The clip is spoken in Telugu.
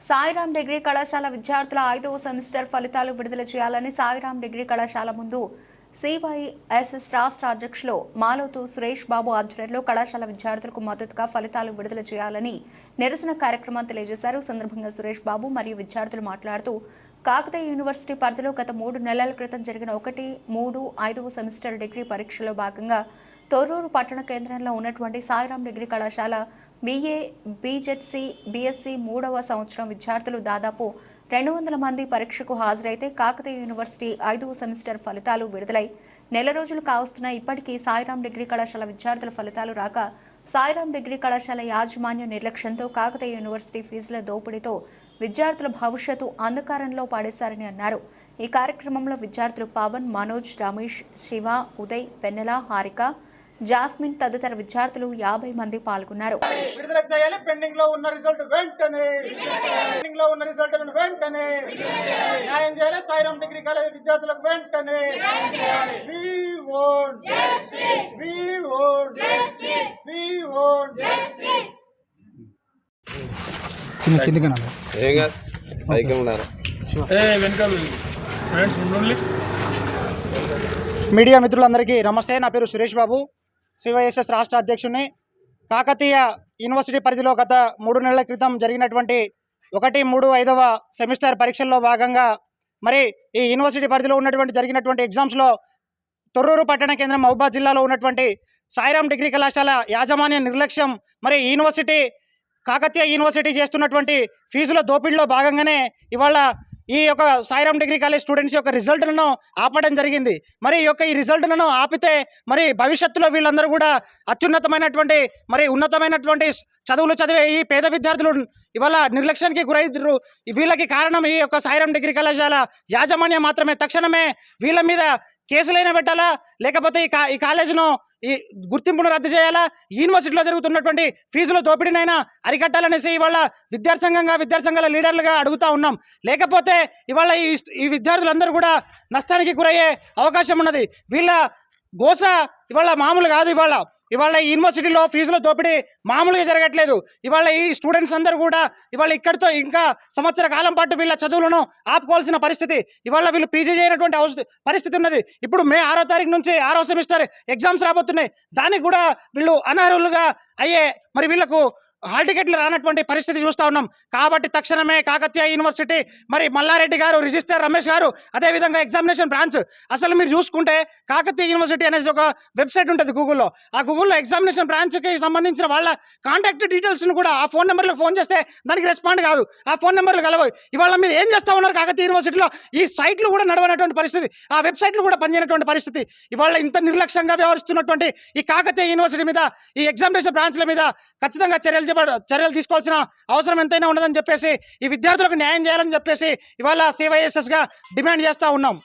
సాయిరాం డిగ్రీ కళాశాల విద్యార్థుల ఐదవ సెమిస్టర్ ఫలితాలు విడుదల చేయాలని సాయిరాం డిగ్రీ కళాశాల ముందు సివైఎస్ఎస్ రాష్ట్ర అధ్యక్షులు మాలోతు సురేష్ బాబు ఆధ్వర్యంలో కళాశాల విద్యార్థులకు మద్దతుగా ఫలితాలు విడుదల చేయాలని నిరసన కార్యక్రమం తెలియజేశారు. సందర్భంగా సురేష్ బాబు మరియు విద్యార్థులు మాట్లాడుతూ కాకతీయ యూనివర్సిటీ పరిధిలో గత మూడు నెలల క్రితం జరిగిన ఒకటి మూడు ఐదవ సెమిస్టర్ డిగ్రీ పరీక్షలో భాగంగా తొర్రూరు పట్టణ కేంద్రంలో ఉన్నటువంటి సాయిరాం డిగ్రీ కళాశాల బీఏ బీజెడ్సీ బీఎస్సీ మూడవ సంవత్సరం విద్యార్థులు దాదాపు రెండు వందల మంది పరీక్షకు హాజరైతే కాకతీయ యూనివర్సిటీ ఐదవ సెమిస్టర్ ఫలితాలు విడుదలై నెల రోజులు కావస్తున్న ఇప్పటికీ సాయిరాం డిగ్రీ కళాశాల విద్యార్థుల ఫలితాలు రాక సాయిరాం డిగ్రీ కళాశాల యాజమాన్య నిర్లక్ష్యంతో కాకతీయ యూనివర్సిటీ ఫీజుల దోపిడీతో విద్యార్థుల భవిష్యత్తు అంధకారంలో పాడేశారని అన్నారు. ఈ కార్యక్రమంలో విద్యార్థులు పవన్ మనోజ్ రమేష్ శివ ఉదయ్ వెన్నెల హారిక జాస్మిన్ తదితర విద్యార్థులు యాభై మంది పాల్గొన్నారు. విడుదల చేయాలి. పెండింగ్లో ఉన్న రిజల్ట్ వెంటనే. పెండింగ్లో ఉన్న రిజల్ట్ వెంటనే. న్యాయం చేయాలి. సాయిరాం డిగ్రీ కాలేజ్ విద్యార్థులకు వెంటనే. కిందకి ఏం కాదు. పైకి మీడియా మిత్రులందరికీ నమస్తే. నా పేరు సురేష్ బాబు. సివైఎస్ఎస్ రాష్ట్ర అధ్యక్షుడిని కాకతీయ యూనివర్సిటీ పరిధిలో గత మూడు నెలల క్రితం జరిగినటువంటి ఒకటి మూడు ఐదవ సెమిస్టర్ పరీక్షల్లో భాగంగా మరి ఈ యూనివర్సిటీ పరిధిలో ఉన్నటువంటి జరిగినటువంటి ఎగ్జామ్స్లో తొర్రూరు పట్టణ కేంద్రం మహబూబాద్ జిల్లాలో ఉన్నటువంటి సాయిరాం డిగ్రీ కళాశాల యాజమాన్య నిర్లక్ష్యం మరి యూనివర్సిటీ కాకతీయ యూనివర్సిటీ చేస్తున్నటువంటి ఫీజుల దోపిడీలో భాగంగానే ఇవాళ ఈ యొక్క సాయిరామ్ డిగ్రీ కాలేజ్ స్టూడెంట్స్ యొక్క రిజల్ట్లను ఆపడం జరిగింది. మరి ఈ యొక్క ఈ రిజల్ట్లను ఆపితే మరి భవిష్యత్తులో వీళ్ళందరూ కూడా అత్యున్నతమైనటువంటి మరి ఉన్నతమైనటువంటి చదువులు చదివే ఈ పేద విద్యార్థులు ఇవాళ నిర్లక్ష్యానికి గురైద్దరు వీళ్ళకి కారణం ఈ యొక్క సాయిరాం డిగ్రీ కళాశాల యాజమాన్యం మాత్రమే. తక్షణమే వీళ్ళ మీద కేసులైనా పెట్టాలా? లేకపోతే ఈ కా ఈ కాలేజీను ఈ గుర్తింపును రద్దు చేయాలా? యూనివర్సిటీలో జరుగుతున్నటువంటి ఫీజుల దోపిడీనైనా అరికట్టాలనేసి ఇవాళ విద్యాసంఘంగా విద్యాసంఘాల లీడర్లుగా అడుగుతా ఉన్నాం. లేకపోతే ఇవాళ ఈ ఈ విద్యార్థులందరూ కూడా నష్టానికి గురయ్యే అవకాశం ఉన్నది. వీళ్ళ గోస ఇవాళ మామూలు కాదు ఇవాళ. ఇవాళ యూనివర్సిటీలో ఫీజుల దోపిడీ మామూలుగా జరగట్లేదు. ఇవాళ ఈ స్టూడెంట్స్ అందరూ కూడా ఇవాళ ఇక్కడితో ఇంకా సంవత్సర కాలం పాటు వీళ్ళ చదువులను ఆపుకోవాల్సిన పరిస్థితి. ఇవాళ వీళ్ళు పీజీ చేయనటువంటి అవస పరిస్థితి ఉన్నది. ఇప్పుడు మే ఆరో తారీఖు నుంచి ఆరో సెమిస్టర్ ఎగ్జామ్స్ రాబోతున్నాయి. దానికి కూడా వీళ్ళు అనర్హులుగా అయ్యే మరి వీళ్ళకు హాల్ టికెట్లు రానటువంటి పరిస్థితి చూస్తూ ఉన్నాం. కాబట్టి తక్షణమే కాకతీయ యూనివర్సిటీ మరి మల్లారెడ్డి గారు రిజిస్టర్ రమేష్ గారు అదేవిధంగా ఎగ్జామినేషన్ బ్రాంచ్ అసలు మీరు చూసుకుంటే కాకతీయ యూనివర్సిటీ అనేది ఒక వెబ్సైట్ ఉంటుంది గూగుల్లో. ఆ గూగుల్లో ఎగ్జామినేషన్ బ్రాంచ్కి సంబంధించిన వాళ్ళ కాంటాక్ట్ డీటెయిల్స్ను కూడా ఆ ఫోన్ నెంబర్లకు ఫోన్ చేస్తే దానికి రెస్పాండ్ కాదు. ఆ ఫోన్ నెంబర్లు కలవు ఇవాళ మీరు ఏం చేస్తా ఉన్నారు కాకతీయ యూనివర్సిటీలో? ఈ సైట్లు కూడా నడవనటువంటి పరిస్థితి. ఆ వెబ్సైట్లు కూడా పనిచేయనటువంటి పరిస్థితి. ఇవాళ ఇంత నిర్లక్ష్యంగా వ్యవహరిస్తున్నటువంటి ఈ కాకతీయ యూనివర్సిటీ మీద ఈ ఎగ్జామినేషన్ బ్రాంచ్ల మీద ఖచ్చితంగా చర్యలు చర్యలు చర్యలు తీసుకోవాల్సిన అవసరం ఎంతైనా ఉండదని చెప్పేసి ఈ విద్యార్థులకు న్యాయం చేయాలని చెప్పేసి ఇవాళ సివైఎస్ఎస్గా డిమాండ్ చేస్తూ ఉన్నాం.